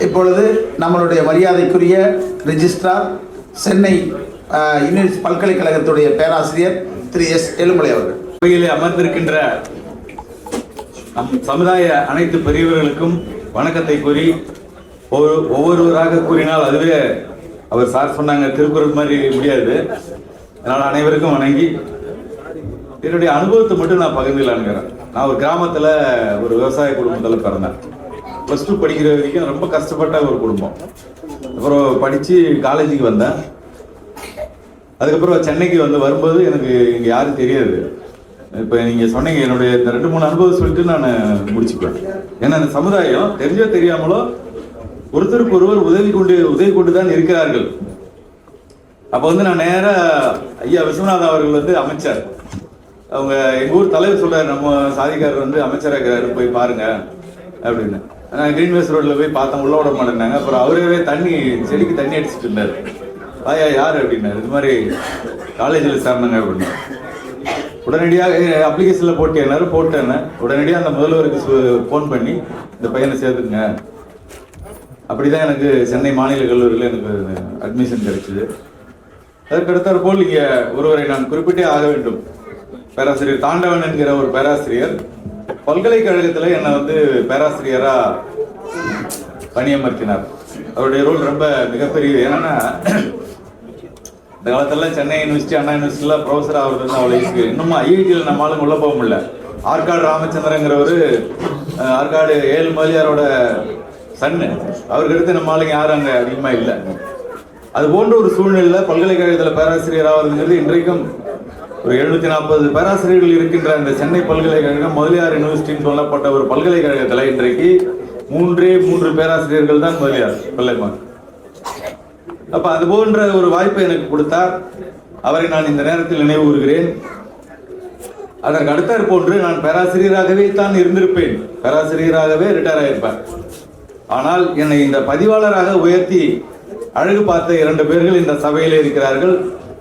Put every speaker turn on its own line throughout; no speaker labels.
இப்பொழுது நம்மளுடைய மரியாதைக்குரிய ரெஜிஸ்ட்ரார் சென்னை அஹ், யூனிவர்சிட்டி பல்கலைக்கழகத்துடைய பேராசிரியர் திரு எஸ் எழுமலை அவர்கள்.
சபையிலே அமர்ந்திருக்கின்ற நம் சமுதாய அனைத்து பெரியவர்களுக்கும் வணக்கத்தை கூறி ஒவ்வொரு- ஒவ்வொருவராக கூறினால் அதுவே அவர் சார் சொன்னாங்க திருக்குறள் மாதிரி முடியாது. அதனால் அனைவருக்கும் வணங்கி என்னுடைய அனுபவத்தை மட்டும் நான் பகிர்ந்துக்கலான்னுக்கிறேன் நான் ஒரு கிராமத்தில் ஒரு விவசாய குடும்பத்தில் பிறந்தேன். ப்ளஸ் டூ படிக்கிற வரைக்கும் ரொம்ப கஷ்டப்பட்ட ஒரு குடும்பம். அப்புறம் படித்து காலேஜுக்கு வந்தேன். அதுக்கப்புறம் சென்னைக்கு வந்து வரும்போது எனக்கு இங்கே யாரும் தெரியாது. இப்போ நீங்கள் சொன்னீங்க என்னுடைய இந்த ரெண்டு மூணு அனுபவம் சொல்லிட்டு நான் முடிச்சுக்குவேன். ஏன்னா இந்த சமுதாயம் தெரிஞ்சோ தெரியாமலோ ஒருத்தருக்கு ஒருவர் உதவி கொண்டு உதவி கொண்டு தான் இருக்கிறார்கள். அப்போ வந்து நான் நேராக ஐயா விஸ்வநாதன் அவர்கள் வந்து அமைச்சர். அவங்க எங்கள் ஊர் தலைவர் சொல்கிறார் நம்ம சாதிக்காரர் வந்து அமைச்சராக இருக்கிறாரு போய் பாருங்க அப்படின்னு. நான் கிரீன்வேஸ் ரோட்ல போய் பார்த்தேன் உள்ள விட மாட்டேன்னாங்க. அப்புறம் அவரே தண்ணி செடிக்கு தண்ணி அடிச்சிட்டு இருந்தாரு. ஆயா யார் அப்படின்னாரு. இது மாதிரி காலேஜில் சேர்ந்தாங்க அப்படின்னு. உடனடியாக அப்ளிகேஷனில் போட்டேன்னாரு போட்டேன்னு. உடனடியாக அந்த முதல்வருக்கு ஃபோன் பண்ணி இந்த பையனை சேர்த்துங்க அப்படி தான் எனக்கு சென்னை மாநில கல்லூரியில் எனக்கு அட்மிஷன் கிடைச்சிது. அதற்கடுத்தாற் போல் இங்கே ஒருவரை நான் குறிப்பிட்டே ஆக வேண்டும். பேராசிரியர் தாண்டவன் என்கிற ஒரு பேராசிரியர் பல்கலைக்கழகத்தில் என்னை வந்து பேராசிரியரா பணியமர்த்தினார். அவருடைய ரோல் ரொம்ப மிகப்பெரியது ஏன்னா இந்த காலத்துல சென்னை யூனிவர்சிட்டி அண்ணா யூனிவர்சிட்டியில் ப்ரொஃபஸர் ஆகிறது வந்து அவ்வளோ இருக்கு. இன்னும் ஐஐடியில் நம்ம ஆளுங்க உள்ள போக முடியல. ஆற்காடு ராமச்சந்திரங்கிறவர் ஆற்காடு ஏழு மொழியாரோட சன்னு. அவருக்கு அடுத்து நம்ம ஆளுங்க யாரும் அங்கே அதிகமாக இல்லை. அது போன்ற ஒரு சூழ்நிலையில் பல்கலைக்கழகத்தில் பேராசிரியர் ஆகிறதுங்கிறது இன்றைக்கும் ஒரு எழுநூத்தி நாற்பது பேராசிரியர்கள் இருக்கின்ற இந்த சென்னை பல்கலைக்கழகம் முதலியார் யூனிவர்சிட்டின்னு சொல்லப்பட்ட ஒரு பல்கலைக்கழகத்தில் இன்றைக்கு மூன்றே மூன்று பேராசிரியர்கள் தான் முதலியார் பிள்ளைமார் அப்ப அது போன்ற ஒரு வாய்ப்பை எனக்கு கொடுத்தார். அவரை நான் இந்த நேரத்தில் நினைவு கூறுகிறேன். அதற்கு அடுத்தாற் போன்று நான் பேராசிரியராகவே தான் இருந்திருப்பேன். பேராசிரியராகவே ரிட்டையர் ஆயிருப்பேன் ஆனால் என்னை இந்த பதிவாளராக உயர்த்தி அழகு பார்த்த இரண்டு பேர்கள் இந்த சபையில் இருக்கிறார்கள்.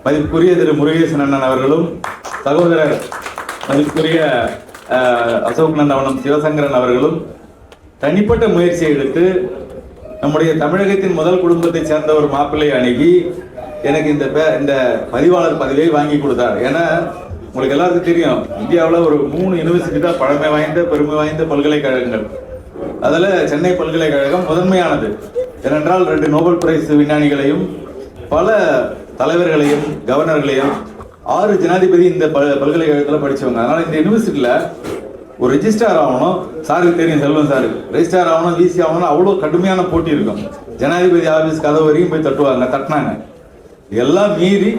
மதிப்புக்குரிய திரு முருகேசன் அண்ணன் அவர்களும் சகோதரர் மதிப்புக்குரிய அசோக் நந்தவனம் சிவசங்கரன் அவர்களும் தனிப்பட்ட முயற்சியை எடுத்து நம்முடைய தமிழகத்தின் முதல் குடும்பத்தை சேர்ந்த ஒரு மாப்பிள்ளை அணுகி எனக்கு இந்த இந்த பதிவாளர் பதவியை வாங்கி கொடுத்தார். ஏன்னா உங்களுக்கு எல்லாருக்கும் தெரியும் இந்தியாவில் ஒரு மூணு யூனிவர்சிட்டி தான் பழமை வாய்ந்த பெருமை வாய்ந்த பல்கலைக்கழகங்கள். அதில் சென்னை பல்கலைக்கழகம் முதன்மையானது. ஏனென்றால் ரெண்டு நோபல் பிரைஸ் விஞ்ஞானிகளையும் பல தலைவர்களையும் கவர்னர்களையும் ஆறு ஜனாதிபதி இந்த பல் பல்கலைக்கழகத்தில் படிச்சவங்க. அதனால் இந்த யூனிவர்சிட்டியில் ஒரு ரெஜிஸ்டார் ஆகணும். சாருக்கு தெரியும் செல்வம் சாருக்கு ரெஜிஸ்டார் ஆகணும் விசி ஆகணும் அவ்வளோ கடுமையான போட்டி இருக்கும். ஜனாதிபதி ஆபீஸ் கதவு வரைக்கும் போய் தட்டுவாங்க தட்டினாங்க. எல்லாம் மீறி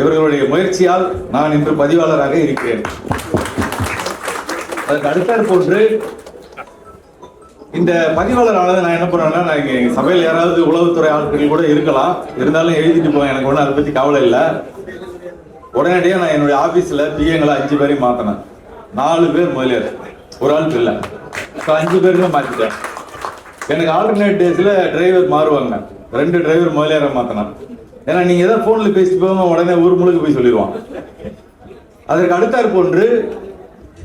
இவர்களுடைய முயற்சியால் நான் இன்று பதிவாளராக இருக்கிறேன். அதுக்கு அடுத்தாற் போன்று இந்த பதிவாளர் நான் என்ன பண்ணுவேன்னா நான் எங்கள் சபையில் யாராவது உளவுத்துறை ஆட்கள் கூட இருக்கலாம். இருந்தாலும் எழுதிட்டு போவேன். எனக்கு ஒன்றும் அதை பற்றி கவலை இல்லை. உடனடியாக நான் என்னுடைய ஆஃபீஸில் பிஏங்களை அஞ்சு பேரையும் மாற்றினேன் நாலு பேர் முதலியார். ஒரு ஆள் இல்லை ஸோ அஞ்சு பேருமே மாற்றிட்டேன் எனக்கு ஆல்டர்னேட் டேஸில் டிரைவர் மாறுவாங்க. ரெண்டு டிரைவர் முதலியாரை மாற்றினேன் ஏன்னா நீங்கள் எதாவது ஃபோனில் பேசிட்டு போவாங்க உடனே ஊர் முழுக்க போய் சொல்லிடுவான். அதற்கு அடுத்தாற் போன்று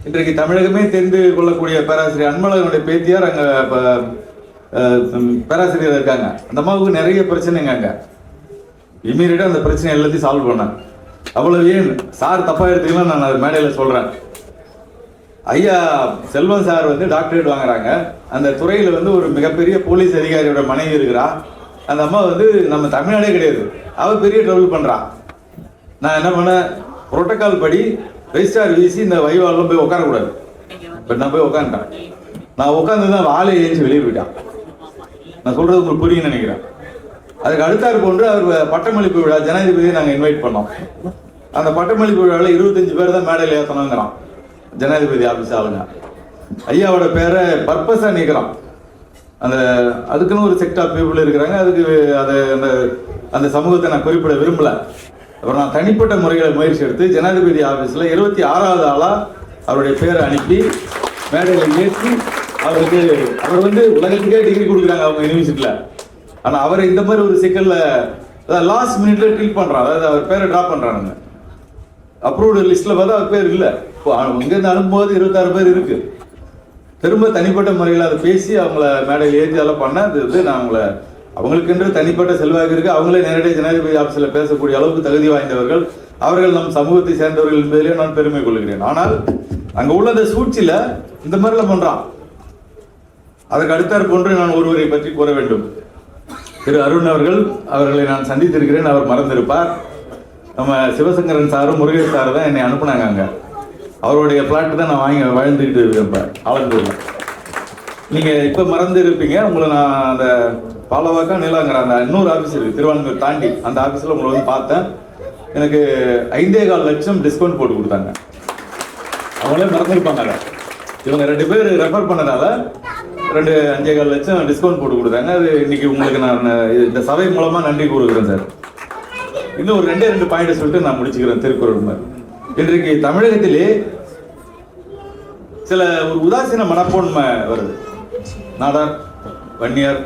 இன்றைக்கு தமிழகமே தெரிந்து கொள்ளக்கூடிய பேராசிரியர் அன்பழகனுடைய பேத்தியார் அங்கே இப்போ பேராசிரியர் இருக்காங்க. அந்த அம்மாவுக்கு நிறைய பிரச்சனைங்க அங்கே. இம்மீடியட்டாக அந்த பிரச்சனை எல்லாத்தையும் சால்வ் பண்ணேன். அவ்வளவு ஏன்? சார் தப்பா எடுத்துக்கலாம் நான் அது மேடையில் சொல்றேன். ஐயா செல்வம் சார் வந்து டாக்டரேட் வாங்குறாங்க. அந்த துறையில வந்து ஒரு மிகப்பெரிய போலீஸ் அதிகாரியோட மனைவி இருக்கிறா. அந்த அம்மா வந்து நம்ம தமிழ்நாடே கிடையாது. அவ பெரிய ட்ரபிள் பண்றா. நான் என்ன பண்ணேன்? புரோட்டோக்கால் படி ரெஜிஸ்டார் வீசி இந்த வைவாலில் போய் உட்காரக்கூடாது பட் நான் போய் உட்காந்துட்டேன் நான் உட்காந்து தான் ஆளே ஏஞ்சி வெளியே போயிட்டான். நான் சொல்கிறது உங்களுக்கு புரியும்னு நினைக்கிறேன். அதுக்கு அடுத்தாறு போன்று அவர் பட்டமளிப்பு விழா ஜனாதிபதியை நாங்கள் இன்வைட் பண்ணோம். அந்த பட்டமளிப்பு விழாவில் இருபத்தஞ்சு பேர் தான் மேடையில் ஏற்றணுங்கிறான் ஜனாதிபதி ஆஃபீஸ் ஆளுங்க. ஐயாவோட பேரை பர்பஸாக நிற்கிறான் அந்த அதுக்குன்னு ஒரு செக்ட் ஆஃப் பீப்புள் இருக்கிறாங்க. அதுக்கு அதை அந்த அந்த சமூகத்தை நான் குறிப்பிட விரும்பலை. அப்புறம் நான் தனிப்பட்ட முறையில் முயற்சி எடுத்து ஜனாதிபதி ஆஃபீஸில் இருபத்தி ஆறாவது ஆளாக அவருடைய பேரை அனுப்பி மேடையில் ஏற்றி அவருக்கு அவர் வந்து உலகத்துக்கே டிகிரி கொடுக்குறாங்க அவங்க யூனிவர்சிட்டியில் ஆனால் அவரை இந்த மாதிரி ஒரு சிக்கலில் அதாவது லாஸ்ட் மினிட்ல ட்ரீட் பண்ணுறான் அதாவது அவர் பேரை ட்ராப் பண்ணுறானுங்க அப்ரூவ்டு லிஸ்ட்டில் பார்த்தா அவர் பேர் இல்லை. இப்போ இங்கேருந்து அனுப்பும்போது இருபத்தாறு பேர் இருக்குது திரும்ப தனிப்பட்ட முறையில் அதை பேசி அவங்கள மேடையில் ஏற்றி அதெல்லாம் பண்ண அது வந்து நான் அவங்கள அவங்களுக்கென்று தனிப்பட்ட செல்வாக்கு இருக்கு. அவங்களே நேரடியாக ஜனாதிபதி ஆஃபீஸில் பேசக்கூடிய அளவுக்கு தகுதி வாய்ந்தவர்கள். அவர்கள் நம் சமூகத்தை சேர்ந்தவர்கள் என்பதிலே நான் பெருமை கொள்கிறேன். ஆனால் அங்கே உள்ள அந்த சூழ்ச்சியில் இந்த மாதிரிலாம் பண்ணுறான் அதற்கு அடுத்தார் போன்று நான் ஒருவரை பற்றி கூற வேண்டும். திரு அருண் அவர்கள் அவர்களை நான் சந்தித்திருக்கிறேன். அவர் மறந்திருப்பார். நம்ம சிவசங்கரன் சாரும் முருகேஷ் சாரும் தான் என்னை அனுப்புனாங்க அங்கே. அவருடைய பிளாட் தான் நான் வாங்கி வாழ்ந்துக்கிட்டு இருக்கேன் இப்போ ஆலந்தூர்ல. நீங்க இப்ப மறந்து இருப்பீங்க. உங்களை நான் அந்த பாலவாக்கா நிலாங்கிற அந்த இன்னொரு ஆபீஸ் இருக்கு திருவான்மூர் தாண்டி. அந்த ஆபீஸ்ல உங்களை வந்து பார்த்தேன். எனக்கு ஐந்தே கால் லட்சம் டிஸ்கவுண்ட் போட்டு கொடுத்தாங்க. அவங்களே மறந்துருப்பாங்க இவங்க ரெண்டு பேர் ரெஃபர் பண்ணதால ரெண்டு அஞ்சே கால் லட்சம் டிஸ்கவுண்ட் போட்டு கொடுத்தாங்க. அது இன்னைக்கு உங்களுக்கு நான் இந்த சபை மூலமா நன்றி கூறுகிறேன் சார். இன்னும் ஒரு ரெண்டே ரெண்டு பாயிண்ட் சொல்லிட்டு நான் முடிச்சுக்கிறேன் திருக்குறள் மாதிரி. இன்றைக்கு தமிழகத்திலே சில ஒரு உதாசீன மனப்போன்மை வருது. நாடார் வன்னியர்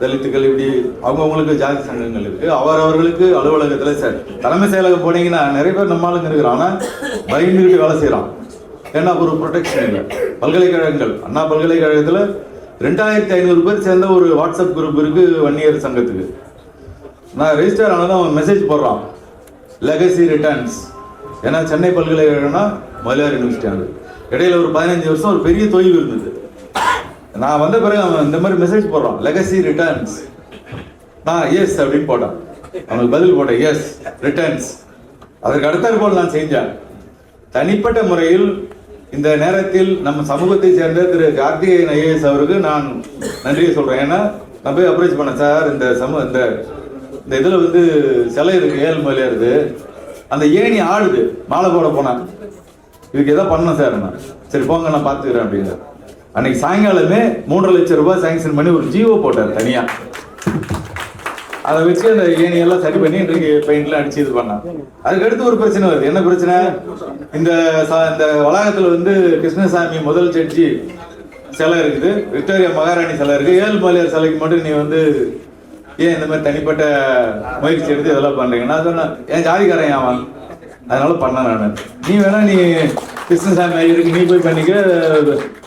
தலித்துக்கள் இப்படி அவங்கவுங்களுக்கு ஜாதி சங்கங்கள் இருக்கு. அவரவர்களுக்கு அலுவலகத்தில் சார் தலைமை செயலகம் போனீங்கன்னா நிறைய பேர் நம்ம ஆளுங்க இருக்கிறான் ஆனா வேலை செய்கிறான் ஏன்னா ஒரு ப்ரொடெக்ஷன் இல்லை. பல்கலைக்கழகங்கள். அண்ணா பல்கலைக்கழகத்தில் ரெண்டாயிரத்தி ஐநூறு பேர் சேர்ந்த ஒரு வாட்ஸ்அப் குரூப் இருக்கு வன்னியர் சங்கத்துக்கு. நான் ரெஜிஸ்டர் ஆனதும் அவன் மெசேஜ் போடுறான். லெகசி ரிட்டர்ன்ஸ் ஏன்னா சென்னை பல்கலைக்கழகம்னா மலையார் யூனிவர்சிட்டி அது இடையில ஒரு பதினஞ்சு வருஷம் ஒரு பெரிய தொய்வு இருந்தது. நான் வந்த பிறகு அவன் இந்த மாதிரி மெசேஜ் போடுறான். லெகசி ரிட்டர்ன்ஸ் நான் எஸ் அப்படின்னு போட்டான். அவனுக்கு பதில் போட்டேன் எஸ் ரிட்டர்ன்ஸ் அதற்கு அடுத்த போல் நான் செஞ்சேன். தனிப்பட்ட முறையில் இந்த நேரத்தில் நம்ம சமூகத்தை சேர்ந்த திரு கார்த்திகேயன் ஐஏஎஸ் அவருக்கு நான் நன்றியை சொல்கிறேன் ஏன்னா நான் போய் அப்ரோச் பண்ணேன் சார். இந்த சம இந்த இந்த இதில் வந்து சிலை இருக்கு ஏழு மலையா இருக்கு. அந்த ஏணி ஆடுது. மாலை போட போனான் இதுக்கு எதாவது பண்ணேன் சார். நான் சரி போங்க நான் பார்த்துக்கிறேன் அப்படிங்கிற அன்னைக்கு சாயங்காலமே மூன்றரை லட்சம் ரூபாய் சாங்ஷன் பண்ணி ஒரு ஜியோ போட்டார் தனியா. அதை வச்சு அந்த ஏணியெல்லாம் சரி பண்ணி இன்றைக்கு பெயிண்ட்லாம் அடிச்சு இது பண்ணான் அதுக்கடுத்து ஒரு பிரச்சனை வருது. என்ன பிரச்சனை? இந்த இந்த வளாகத்தில் வந்து கிருஷ்ணசாமி முதல் ஜட்ஜி சிலை இருக்குது. விக்டோரியா மகாராணி சிலை இருக்குது. ஏழு சிலைக்கு மட்டும் நீ வந்து ஏன் இந்த மாதிரி தனிப்பட்ட முயற்சி எடுத்து இதெல்லாம் பண்ணுறீங்க நான் சொன்னேன். என் ஜாதிக்காரன் அவன்? அதனால பண்ணேன் நான். நீ வேணா நீ கிருஷ்ணசாமி ஐயருக்கு நீ போய் பண்ணிக்க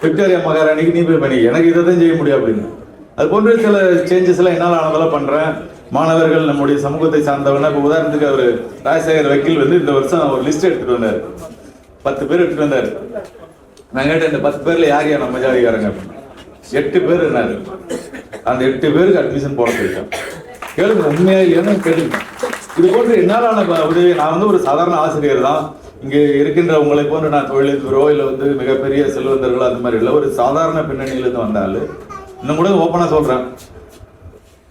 விக்டோரியா மகாராணிக்கு நீ போய் பண்ணிக்க. எனக்கு இதை தான் செய்ய முடியும் அப்படின்னு. அது போன்ற சில சேஞ்சஸ் எல்லாம் என்னால் ஆனதெல்லாம் பண்றேன். மாணவர்கள் நம்முடைய சமூகத்தை சார்ந்தவங்க இப்போ உதாரணத்துக்கு அவர் ராஜசேகர் வக்கீல் வந்து இந்த வருஷம் ஒரு லிஸ்ட் எடுத்துட்டு வந்தார். பத்து பேர் எடுத்துட்டு வந்தார். நான் கேட்டேன் இந்த பத்து பேர்ல யார் யார் நம்ம ஜாதிக்காரங்க எட்டு பேர் இருந்தாரு. அந்த எட்டு பேருக்கு அட்மிஷன் போட போயிட்டேன் கேளுங்க உண்மையாக இல்லைன்னு கேளுங்க இது போன்று என்னாலான உதவி நான் வந்து ஒரு சாதாரண ஆசிரியர் தான். இங்கே இருக்கின்ற உங்களை போன்று நான் தொழிலதிபரோ இல்லை வந்து மிகப்பெரிய செல்வந்தர்களோ அந்த மாதிரி இல்லை. ஒரு சாதாரண பின்னணியிலிருந்து வந்தாலும் இன்னும் கூட ஓப்பனாக சொல்கிறேன்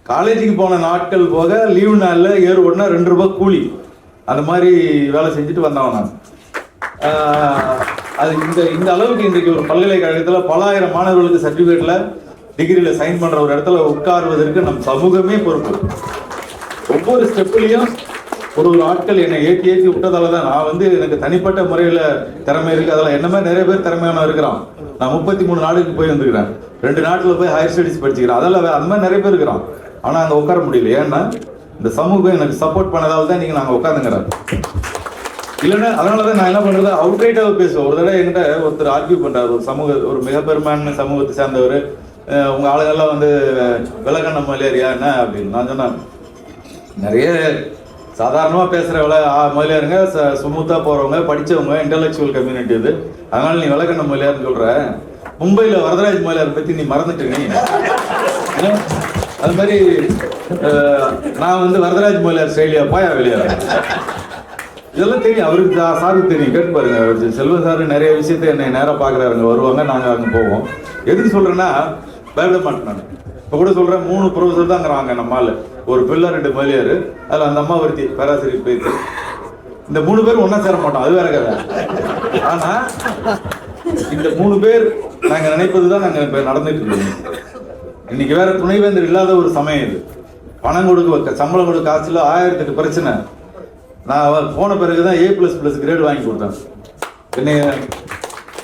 காலேஜுக்கு போன நாட்கள் போக லீவு நாளில் ஏறு ஒன்றா ரெண்டு ரூபா கூலி. அந்த மாதிரி வேலை செஞ்சுட்டு வந்தவன் நான். அது இந்த இந்த அளவுக்கு இன்றைக்கு ஒரு பல்கலைக்கழகத்தில் பல ஆயிரம் மாணவர்களுக்கு சர்டிஃபிகேட்டில் டிகிரியில் சைன் பண்ணுற ஒரு இடத்துல உட்காருவதற்கு நம் சமூகமே பொறுப்பு. ஒவ்வொரு ஸ்டெப்லேயும் ஒரு ஒரு ஆட்கள் என்னை ஏற்றி ஏற்றி விட்டதால தான் நான் வந்து எனக்கு தனிப்பட்ட முறையில் திறமை இருக்கு. அதெல்லாம் என்ன மாதிரி நிறைய பேர் திறமையான இருக்கிறான். நான் முப்பத்தி மூணு நாடுக்கு போய் வந்துருக்கிறேன். ரெண்டு நாட்டில் போய் ஹையர் ஸ்டடிஸ் படிச்சுக்கிறேன். அதெல்லாம் அந்த மாதிரி நிறைய பேர் இருக்கிறான். ஆனால் அங்கே உட்கார முடியல. ஏன்னா இந்த சமூகம் எனக்கு சப்போர்ட் பண்ணதால தான் நீங்கள் நாங்கள் உட்காந்துங்கிறோம் இல்லைன்னா அதனால தான் நான் என்ன பண்ணுறது அவுட்ரைட்டாக பேசுவேன். ஒரு தடவை என்கிட்ட ஒருத்தர் ஆர்கியூ பண்றாரு. ஒரு சமூக ஒரு மிக சமூகத்தை சேர்ந்தவர். உங்கள் ஆளுகள்லாம் வந்து விலகண்ண மலேரியா என்ன அப்படின்னு. நான் சொன்னேன். நிறைய சாதாரணமாக பேசுகிற வில ச சுமூத்தாக போகிறவங்க படித்தவங்க இன்டலெக்சுவல் கம்யூனிட்டி இது. அதனால் நீ விளக்கண்ண மொழியார்னு சொல்கிற மும்பையில் வரதராஜ் முதலியார் பற்றி நீ மறந்துட்டு நீ. ஏன்? அது மாதிரி நான் வந்து வரதராஜ் முதலியார் ஸ்டைலியா போயா வெளியார் இதெல்லாம் தெரியும். அவருக்கு சாருக்கு தெரியும். கேட்டு பாருங்க செல்வ சார் நிறைய விஷயத்தை என்னை நேராக பார்க்குறாருங்க வருவாங்க நாங்கள் அங்கே போவோம். எதுக்கு சொல்கிறேன்னா பயப்பட மாட்டேன் நான். இப்போ கூட சொல்கிறேன் மூணு ப்ரொஃபஸர் தாங்கிறாங்க நம்மால் ஒரு பிள்ளை ரெண்டு மொழியார் அதில் அந்த அம்மா ஒருத்தி பேராசிரியர் போயிட்டு. இந்த மூணு பேர் ஒன்றா சேர மாட்டோம் அது வேற கதை. ஆனால் இந்த மூணு பேர் நாங்கள் நினைப்பது தான் நாங்கள் இப்போ நடந்துட்டு இருக்கோம். இன்னைக்கு வேற துணைவேந்தர் இல்லாத ஒரு சமயம் இது. பணம் கொடுக்க சம்பளம் கொடுக்க காசுல ஆயிரத்தெட்டு பிரச்சனை. நான் போன பிறகு தான் ஏ ப்ளஸ் ப்ளஸ் கிரேட் வாங்கி கொடுத்தேன். என்னை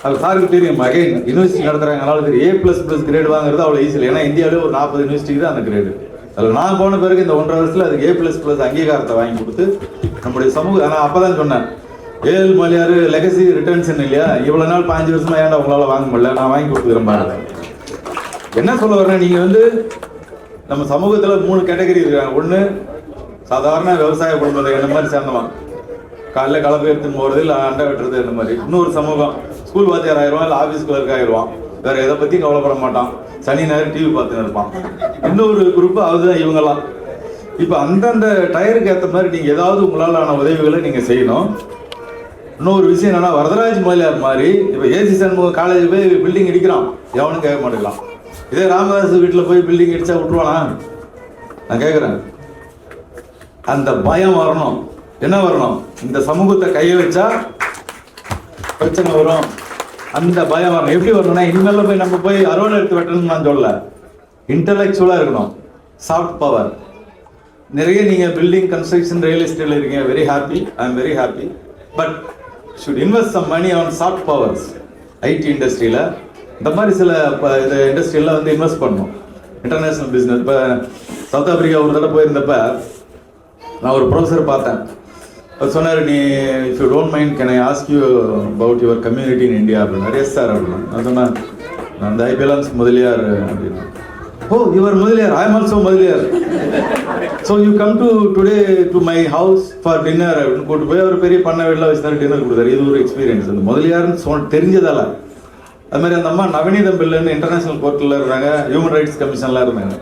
அது சாருக்கு தெரியும் அகைன் யூனிவர்சிட்டி நடத்துறாங்கனால தெரியும் ஏ பிளஸ் ப்ளஸ் கிரேட் வாங்குறது அவ்வளோ ஈஸியில் ஏன்னா இந்தியாவிலே ஒரு நாற்பது யூனிவர்சிட்டிக்கு தான் அந்த கிரேடு அதில் நான் போன பிறகு இந்த ஒன்றரை வருஷத்தில் அதுக்கு ஏ பிளஸ் ப்ளஸ் அங்கீகாரத்தை வாங்கி கொடுத்து நம்முடைய சமூக நான் அப்பதான் சொன்னேன் ஏழு மலையாறு லெகசி ரிட்டர்ன்ஸ் இல்லையா? இவ்வளோ நாள் பாஞ்சு வருஷமா ஏன்டா உங்களால் வாங்க முடியல? நான் வாங்கி கொடுத்துக்கிறேன் பாருங்க என்ன சொல்ல வரேன் நீங்கள் வந்து நம்ம சமூகத்தில் மூணு கேட்டகரி இருக்காங்க. ஒன்று சாதாரண விவசாய குடும்பத்தை என்ன மாதிரி சேர்ந்தவன்? காலைல கலப்பு எடுத்துன்னு போகிறது இல்லை அண்டை வெட்டுறது இந்த மாதிரி. இன்னொரு சமூகம் ஸ்கூல் வாத்தியார் ஆயிடுவான் இல்லை ஆஃபீஸ் கிளர்க் ஆயிடுவான் வேற எதை பத்தியும் கவலைப்பட மாட்டான். சனி நேரம் டிவி பார்த்துன்னு இருப்பான். இன்னொரு குரூப் அதுதான் இவங்கெல்லாம். இப்போ அந்தந்த டயருக்கு ஏற்ற மாதிரி நீங்க ஏதாவது உங்களாலான உதவிகளை நீங்க செய்யணும். இன்னொரு விஷயம் என்னன்னா வரதராஜ் முதலியார் மாதிரி இப்போ ஏசி சண்முகம் காலேஜ் போய் பில்டிங் இடிக்கிறான். எவனும் கேட்க மாட்டேங்கலாம் இதே ராமதாஸ் வீட்டில் போய் பில்டிங் இடிச்சா விட்டுருவானா? நான் கேட்குறேன். அந்த பயம் வரணும். என்ன வரணும்? இந்த சமூகத்தை கையை வச்சா பிரச்சனை வரும். அந்த பயம் வரணும். எப்படி வரணும்னா இனிமேல போய் நம்ம போய் அறுவடை எடுத்து வெட்டணும்னு நான் சொல்லல. இன்டலெக்சுவலா இருக்கணும். சாஃப்ட் பவர் நிறைய நீங்க பில்டிங் கன்ஸ்ட்ரக்ஷன் ரியல் எஸ்டேட்ல இருக்கீங்க. Very happy I am very happy but should invest some money on soft powers IT இண்டஸ்ட்ரியில இந்த மாதிரி சில ப- இந்த இண்டஸ்ட்ரியெல்லாம் வந்து இன்வெஸ்ட் பண்ணணும். இன்டர்நேஷனல் பிஸ்னஸ் இப்போ சவுத் ஆப்பிரிக்கா ஒரு தடவை போயிருந்தப்ப நான் ஒரு ப்ரொஃபஸர் பார்த்தேன். சொன்னார் நீ if you don't mind can I ask you about your community in India அப்படின்னு. எஸ் சார் அப்படின்னு நான் சொன்னேன் நான் அந்த ஐபிஎல்ஸ் முதலியார் அப்படின்னா. ஓ your Mudaliar. I am also Mudaliar. So you come to today to my house for dinner அப்படின்னு கூட்டு போய் அவர் பெரிய பண்ண வீட்டில் வச்சு டின்னர் கொடுத்தாரு. இது ஒரு எக்ஸ்பீரியன்ஸ் அந்த முதலியார்னு சொல் தெரிஞ்சதால. அது மாதிரி அந்த அம்மா நவநீதம் பில்லுன்னு இன்டர்நேஷனல் கோர்ட்டில் இருந்தாங்க ஹியூமன் ரைட்ஸ் கமிஷன்லாம் இருந்தாங்க.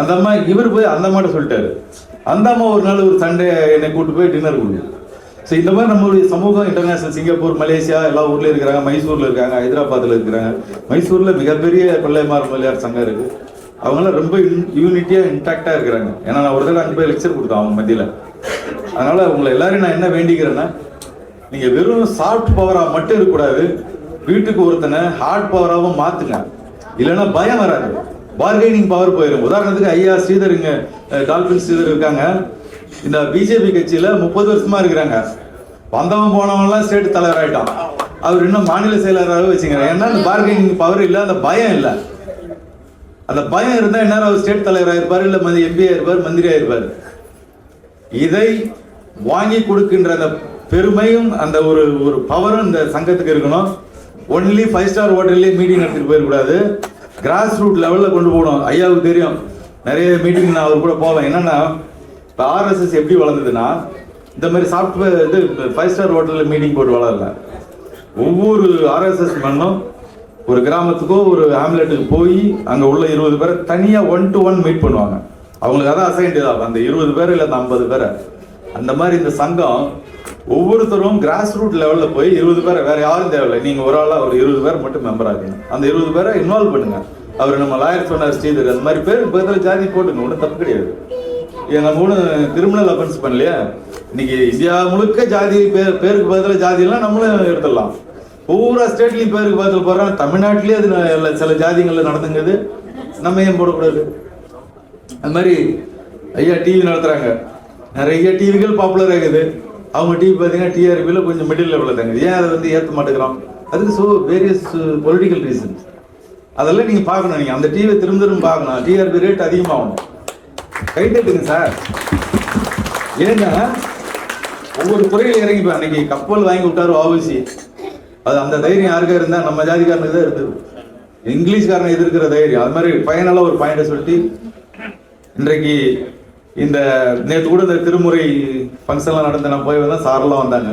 அந்த அம்மா இவர் போய் அந்த அம்மாட்ட சொல்லிட்டாரு. அந்த அம்மா ஒரு நாள் ஒரு சண்டே என்னை கூட்டு போய் டின்னர் கொடுங்க. ஸோ இந்த மாதிரி நம்மளுடைய சமூகம் இன்டர்நேஷனல் சிங்கப்பூர் மலேசியா எல்லா ஊர்லேயும் இருக்கிறாங்க மைசூரில் இருக்காங்க ஹைதராபாத்தில் இருக்கிறாங்க. மைசூரில் மிகப்பெரிய பிள்ளைமார் மொழியார் சங்கம் இருக்கு. அவங்களாம் ரொம்ப யூனிட்டியாக இன்டாக்டாக இருக்கிறாங்க. ஏன்னா நான் ஒரு தடவை அங்கே போய் லெக்சர் கொடுத்தேன் அவங்க மத்தியில். அதனால் உங்களை எல்லாரையும் நான் என்ன வேண்டிக்கிறேன்னா நீங்கள் வெறும் சாஃப்ட் பவராக மட்டும் இருக்கக்கூடாது. வீட்டுக்கு ஒருத்தனை ஹார்ட் பவராகவும் மாற்றுங்க இல்லைன்னா பயம் வராது. பார்கெனிங் பவர் போயிடும் உதாரணத்துக்கு ஐயா ஸ்ரீதருங்க டால்பின் ஸ்ரீதர் இருக்காங்க. இந்த பிஜேபி கட்சியில முப்பது வருஷமா இருக்கிறாங்க. வந்தவன் போனவன்லாம் ஸ்டேட் தலைவர் ஆயிட்டான். அவர் இன்னும் மாநில செயலாளராகவே வச்சுக்கிறேன் ஏன்னா அந்த பார்கெனிங் பவர் இல்லை அந்த பயம் இல்லை. அந்த பயம் இருந்தால் என்ன அவர் ஸ்டேட் தலைவராக இருப்பார் இல்லை மந்திரி எம்பி இருப்பார் மந்திரியாக இருப்பார். இதை வாங்கி கொடுக்கின்ற அந்த பெருமையும் அந்த ஒரு ஒரு பவரும் இந்த சங்கத்துக்கு இருக்கணும். ஒன்லி ஃபைவ் ஸ்டார் ஹோட்டல்லே மீட்டிங் நடத்திட்டு போயிடக்கூடாது கிராஸ் ரூட் லெவலில் கொண்டு போகணும். ஐயாவுக்கு தெரியும். நிறைய மீட்டிங் நான் அவர் கூட போவேன் என்னன்னா இப்போ ஆர்எஸ்எஸ் எப்படி வளர்ந்ததுன்னா இந்த மாதிரி சாஃப்ட்வேர் இது ஃபைவ் ஸ்டார் ஹோட்டலில் மீட்டிங் போட்டு வளரல. ஒவ்வொரு ஆர்எஸ்எஸ் மண்ணும் ஒரு கிராமத்துக்கோ ஒரு ஆம்லெட்டுக்கு போய் அங்கே உள்ள இருபது பேரை தனியாக ஒன் டு ஒன் மீட் பண்ணுவாங்க. அவங்களுக்கு அதான் அசைன்ட் ஆகும் அந்த இருபது பேர் இல்லை அந்த ஐம்பது பேரை. அந்த மாதிரி இந்த சங்கம் ஒவ்வொருத்தரும் கிராஸ் ரூட் லெவலில் போய் இருபது பேரை வேற யாரும் தேவையில்லை. நீங்கள் ஒரு ஆளாக ஒரு இருபது பேர் மட்டும் மெம்பர் ஆகுங்க அந்த இருபது பேரை இன்வால்வ் பண்ணுங்க. அவர் நம்ம லாயர் சொன்னார் ஸ்ரீதர் அந்த மாதிரி பேர் பதில் ஜாதி போட்டுங்க ஒன்றும் தப்பு கிடையாது. நம்ம ஒன்றும் கிரிமினல் அஃபென்ஸ் பண்ணலையா? இன்னைக்கு இந்தியா முழுக்க ஜாதி பேர் பேருக்கு பதில் ஜாதியெல்லாம் நம்மளும் எடுத்துடலாம். பூரா ஸ்டேட்லையும் பேருக்கு பதில் போடுறோம் தமிழ்நாட்டிலேயே அது சில ஜாதிகளில் நடந்துங்குது. நம்ம ஏன் போடக்கூடாது? அது மாதிரி ஐயா டிவி நடத்துகிறாங்க நிறைய டிவிகள் பாப்புலர் ஆகுது. அவங்க டிவி பார்த்தீங்கன்னா டிஆர்பியில் கொஞ்சம் மிடில் லெவலில் தாங்க ஏன் அதை வந்து ஏற்ற மாட்டேங்கிறோம்? அதுக்கு ஸோ வேரியஸ் பொலிட்டிக்கல் ரீசன்ஸ் அதெல்லாம் நீங்கள் பார்க்கணும். நீங்கள் அந்த டிவியை திரும்ப திரும்ப பார்க்கணும். TRP rate அதிகமாகணும். கை தட்டுங்க சார் ஏன்னா ஒவ்வொரு துறையில் இறங்கிப்ப அன்னைக்கு கப்பல் வாங்கி விட்டாரு வாவுசி அது அந்த தைரியம் யாருக்கா இருந்தா நம்ம ஜாதிக்காரனுக்கு தான் இருந்தது. இங்கிலீஷ்காரனை எதிர்க்கிற தைரியம். அது மாதிரி ஃபைனலாக ஒரு பாயிண்ட சொல்லிட்டு இன்றைக்கு இந்த நேற்று கூட இந்த திருமுறை ஃபங்க்ஷன்லாம் நடந்த நான் போய் வந்தேன் சாரெல்லாம் வந்தாங்க.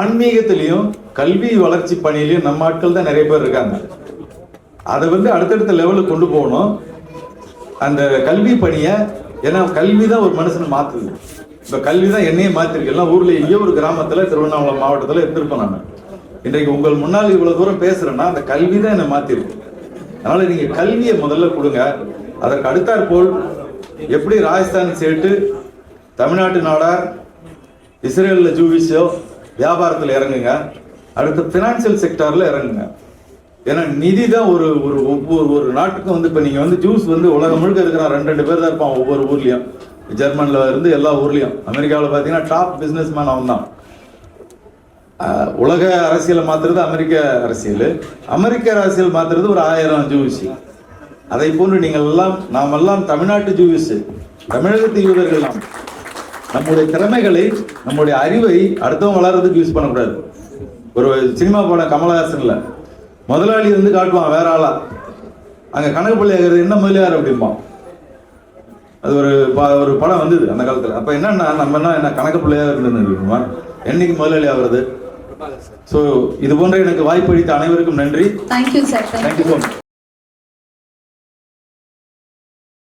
ஆன்மீகத்திலையும் கல்வி வளர்ச்சி பணியிலையும் நம்ம ஆட்கள் தான் நிறைய பேர் இருக்காங்க. அதை வந்து அடுத்தடுத்த லெவலுக்கு கொண்டு போகணும். அந்த கல்வி பணியை ஏன்னா கல்வி தான் ஒரு மனுஷனை மாற்றுது இப்போ கல்வி தான் என்னையே மாற்றிருக்கு எல்லாம் ஊரில் எங்கேயோ ஒரு கிராமத்தில் திருவண்ணாமலை மாவட்டத்தில் இருந்திருப்பேன் நான். இன்றைக்கு உங்கள் முன்னால் இவ்வளோ தூரம் பேசுகிறேன்னா அந்த கல்வி தான் என்னை மாற்றிருக்கு அதனால் நீங்கள் கல்வியை முதல்ல கொடுங்க. அதற்கு அடுத்தாற்போல் எப்படி ராஜஸ்தான் சேர்த்து தமிழ்நாட்டு நாடார் இஸ்ரேலில் ஜூவிஸோ வியாபாரத்தில் இறங்குங்க. அடுத்து ஃபினான்சியல் செக்டாரில் இறங்குங்க. ஏன்னா நிதி தான் ஒரு ஒரு ஒவ்வொரு ஒரு நாட்டுக்கும் வந்து இப்போ நீங்கள் வந்து ஜூஸ் வந்து உலகம் முழுக்க இருக்கிறான் ரெண்டு ரெண்டு பேர் தான் இருப்பான் ஒவ்வொரு ஊர்லேயும். ஜெர்மனில் இருந்து எல்லா ஊர்லேயும். அமெரிக்காவில் பார்த்தீங்கன்னா டாப் பிஸ்னஸ் மேன் அவன் தான் உலக அரசியலை மாத்துறது அமெரிக்க அரசியல். அமெரிக்க அரசியல் மாத்துறது ஒரு ஆயிரம் ஜூஸ் அதை போன்று நீங்கள் எல்லாம் நாம் எல்லாம் தமிழ்நாட்டு ஜூவிஸ் தமிழகத்து யூதர்கள். நாம் நம்முடைய திறமைகளை நம்முடைய அறிவை அடுத்தவங்க வளர்றதுக்கு யூஸ் பண்ணக்கூடாது. ஒரு சினிமா படம் கமலஹாசனில். முதலாளி வந்து காட்டுவான் வேற ஆளா. அங்க கணக்கு பிள்ளையாகிறது என்ன முதலியார் அப்படிம்பான் அது ஒரு ஒரு படம் வந்தது அந்த காலத்துல. அப்ப என்னன்னா நம்ம என்ன என்ன கணக்கு பிள்ளையா இருந்துருக்கோமா என்னைக்கு முதலாளி ஆகுறது? ஸோ இது போன்ற எனக்கு வாய்ப்பு அளித்த அனைவருக்கும் நன்றி.
Thank you sir
thank you so much